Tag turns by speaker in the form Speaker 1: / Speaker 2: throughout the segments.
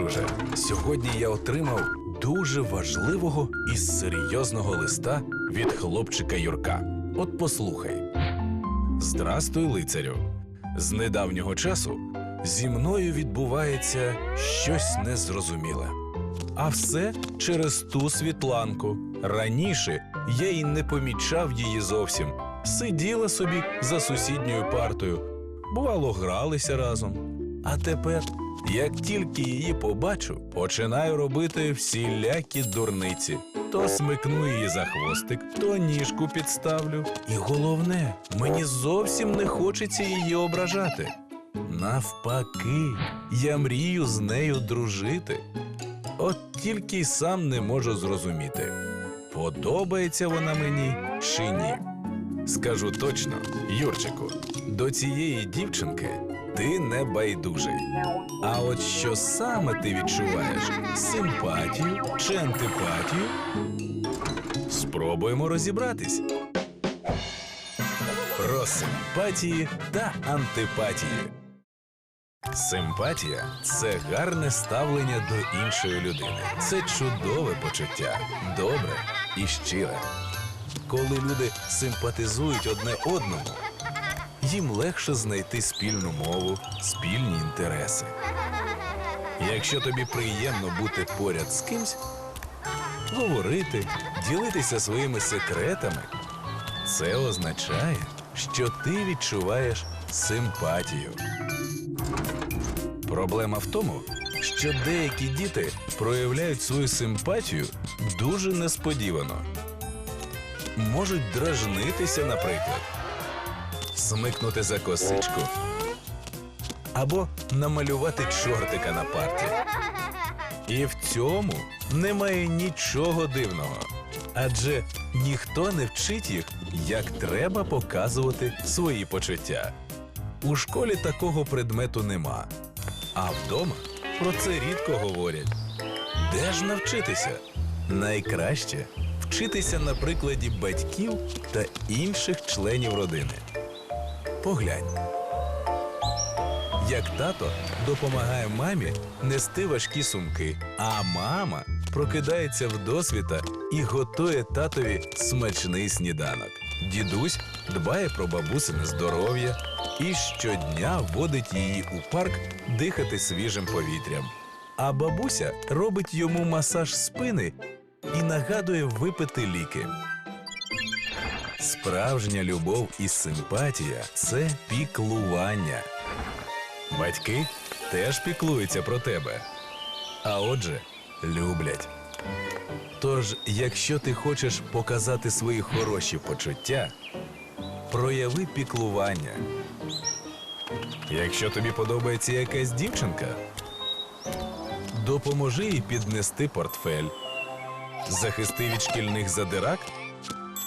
Speaker 1: Друже. Сьогодні я отримав дуже важливого і серйозного листа від хлопчика Юрка. От послухай. Здрастуй, лицарю. З недавнього часу зі мною відбувається щось незрозуміле. А все через ту світланку. Раніше я й не помічав її зовсім. Сиділа собі за сусідньою партою, бувало, гралися разом. А тепер, як тільки її побачу, починаю робити всілякі дурниці. То смикну її за хвостик, то ніжку підставлю. І головне, мені зовсім не хочеться її ображати. Навпаки, я мрію з нею дружити. От тільки й сам не можу зрозуміти, подобається вона мені чи ні. Скажу точно, Юрчику, до цієї дівчинки ти не байдужий. А от що саме ти відчуваєш симпатію чи антипатію? Спробуємо розібратись. Про симпатії та антипатії. Симпатія це гарне ставлення до іншої людини. Це чудове почуття, добре і щире. Коли люди симпатизують одне одному, їм легше знайти спільну мову, спільні інтереси. Якщо тобі приємно бути поряд з кимсь, говорити, ділитися своїми секретами, це означає, що ти відчуваєш симпатію. Проблема в тому, що деякі діти проявляють свою симпатію дуже несподівано. Можуть дражнитися, наприклад, смикнути за косичку або намалювати чортика на парті. І в цьому немає нічого дивного. Адже ніхто не вчить їх, як треба показувати свої почуття. У школі такого предмету нема. А вдома про це рідко говорять. Де ж навчитися? Найкраще вчитися на прикладі батьків та інших членів родини. Поглянь. Як тато допомагає мамі нести важкі сумки, а мама прокидається в досвіта і готує татові смачний сніданок. Дідусь дбає про бабусине здоров'я і щодня водить її у парк дихати свіжим повітрям. А бабуся робить йому масаж спини і нагадує випити ліки. Справжня любов і симпатія це піклування. Батьки теж піклуються про тебе, а отже, люблять. Тож, якщо ти хочеш показати свої хороші почуття, прояви піклування. Якщо тобі подобається якась дівчинка, допоможи їй піднести портфель, захисти від шкільних задирак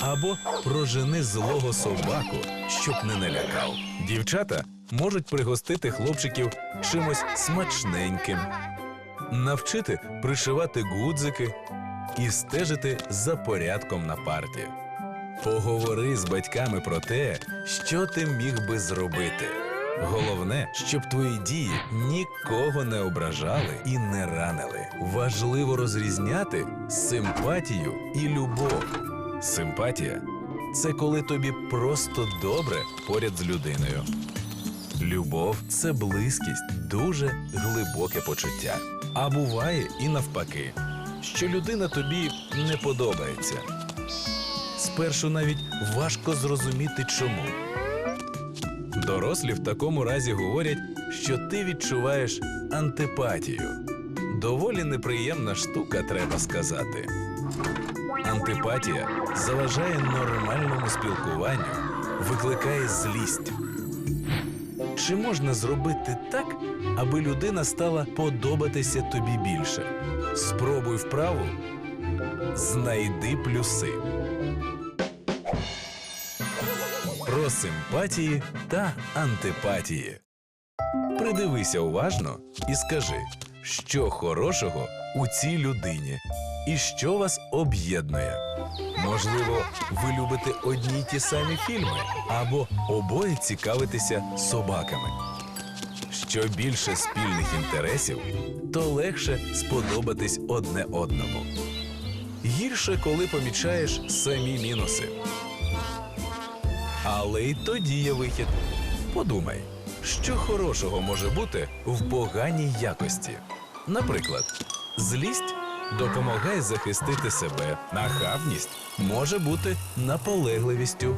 Speaker 1: або прожени злого собаку, щоб не налякав. Дівчата можуть пригостити хлопчиків чимось смачненьким, навчити пришивати гудзики і стежити за порядком на парті. Поговори з батьками про те, що ти міг би зробити. Головне, щоб твої дії нікого не ображали і не ранили. Важливо розрізняти симпатію і любов. Симпатія це коли тобі просто добре поряд з людиною. Любов це близькість, дуже глибоке почуття. А буває і навпаки, що людина тобі не подобається. Спершу навіть важко зрозуміти чому. Дорослі в такому разі говорять, що ти відчуваєш антипатію. Доволі неприємна штука, треба сказати. Антипатія заважає нормальному спілкуванню, викликає злість. Чи можна зробити так, аби людина стала подобатися тобі більше? Спробуй вправу, знайди плюси. Про симпатії та антипатії. Придивися уважно і скажи, що хорошого у цій людині і що вас об'єднує. Можливо, ви любите одні й ті самі фільми або обоє цікавитеся собаками. Що більше спільних інтересів, то легше сподобатись одне одному. Гірше, коли помічаєш самі мінуси. Але й тоді є вихід. Подумай, що хорошого може бути в поганій якості. Наприклад, злість допомагає захистити себе, нахабність може бути наполегливістю,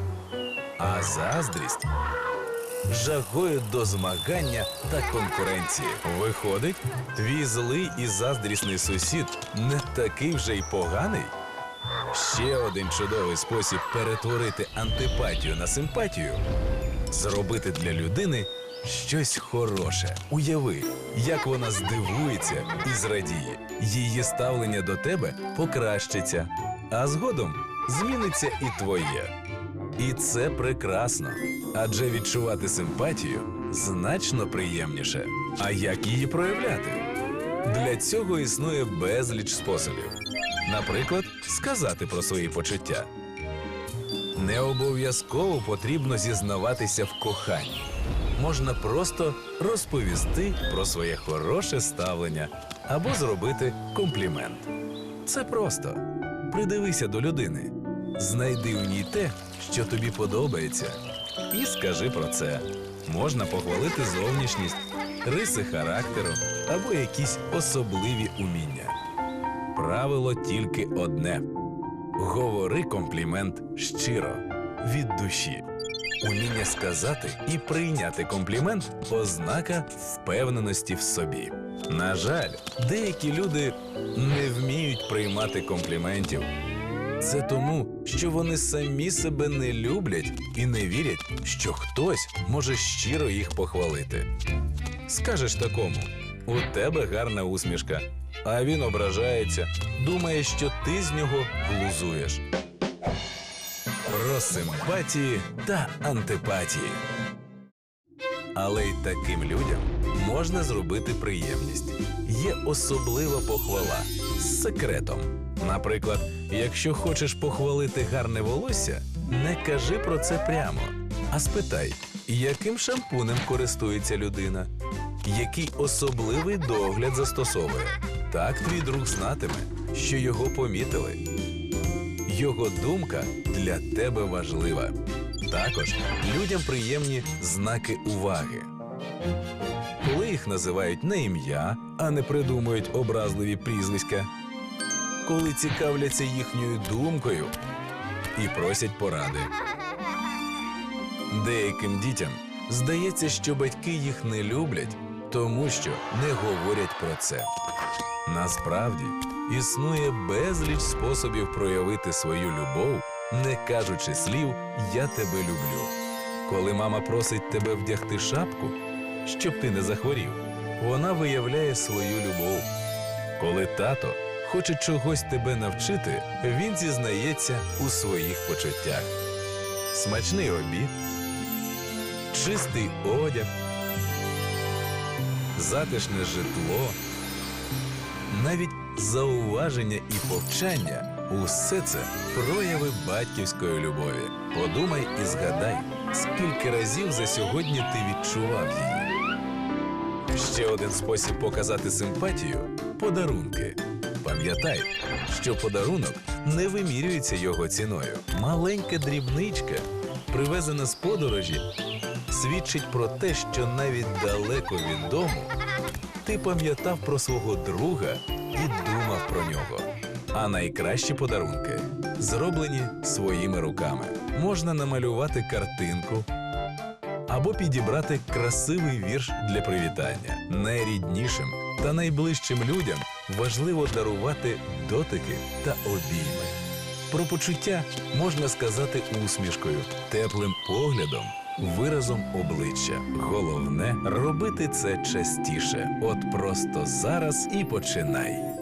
Speaker 1: а заздрість жагою до змагання та конкуренції. Виходить, твій злий і заздрісний сусід не такий вже й поганий. Ще один чудовий спосіб перетворити антипатію на симпатію зробити для людини щось хороше. Уяви, як вона здивується і зрадіє. Її ставлення до тебе покращиться, а згодом зміниться і твоє. І це прекрасно, адже відчувати симпатію значно приємніше. А як її проявляти? Для цього існує безліч способів. Наприклад, сказати про свої почуття. Не обов'язково потрібно зізнаватися в коханні. Можна просто розповісти про своє хороше ставлення або зробити комплімент. Це просто. Придивися до людини, знайди в ній те, що тобі подобається, і скажи про це. Можна похвалити зовнішність, риси характеру або якісь особливі уміння. Правило тільки одне: говори комплімент щиро, від душі. Уміння сказати і прийняти комплімент ознака впевненості в собі. На жаль, деякі люди не вміють приймати компліментів. Це тому, що вони самі себе не люблять і не вірять, що хтось може щиро їх похвалити. Скажеш такому: у тебе гарна усмішка, а він ображається, думає, що ти з нього глузуєш. Про симпатії та антипатії. Але й таким людям можна зробити приємність. Є особлива похвала з секретом. Наприклад, якщо хочеш похвалити гарне волосся, не кажи про це прямо, а спитай, яким шампунем користується людина, який особливий догляд застосовує. Так твій друг знатиме, що його помітили. Його думка для тебе важлива. Також людям приємні знаки уваги. Коли їх називають на ім'я, а не придумують образливі прізвиська, коли цікавляться їхньою думкою і просять поради. Деяким дітям здається, що батьки їх не люблять, тому що не говорять про це. Насправді існує безліч способів проявити свою любов, не кажучи слів Я тебе люблю. Коли мама просить тебе вдягти шапку, щоб ти не захворів, вона виявляє свою любов. Коли тато хоче чогось тебе навчити, він зізнається у своїх почуттях. Смачний обід, чистий одяг, затишне житло, навіть зауваження і повчання усе це прояви батьківської любові. Подумай і згадай, скільки разів за сьогодні ти відчував її. Ще один спосіб показати симпатію подарунки. Пам'ятай, що подарунок не вимірюється його ціною. Маленька дрібничка, привезена з подорожі, свідчить про те, що навіть далеко від дому ти пам'ятав про свого друга і думав про нього. А найкращі подарунки зроблені своїми руками. Можна намалювати картинку або підібрати красивий вірш для привітання. Найріднішим та найближчим людям важливо дарувати дотики та обійми. Про почуття можна сказати усмішкою, теплим поглядом, виразом обличчя. Головне робити це частіше. От просто зараз і починай.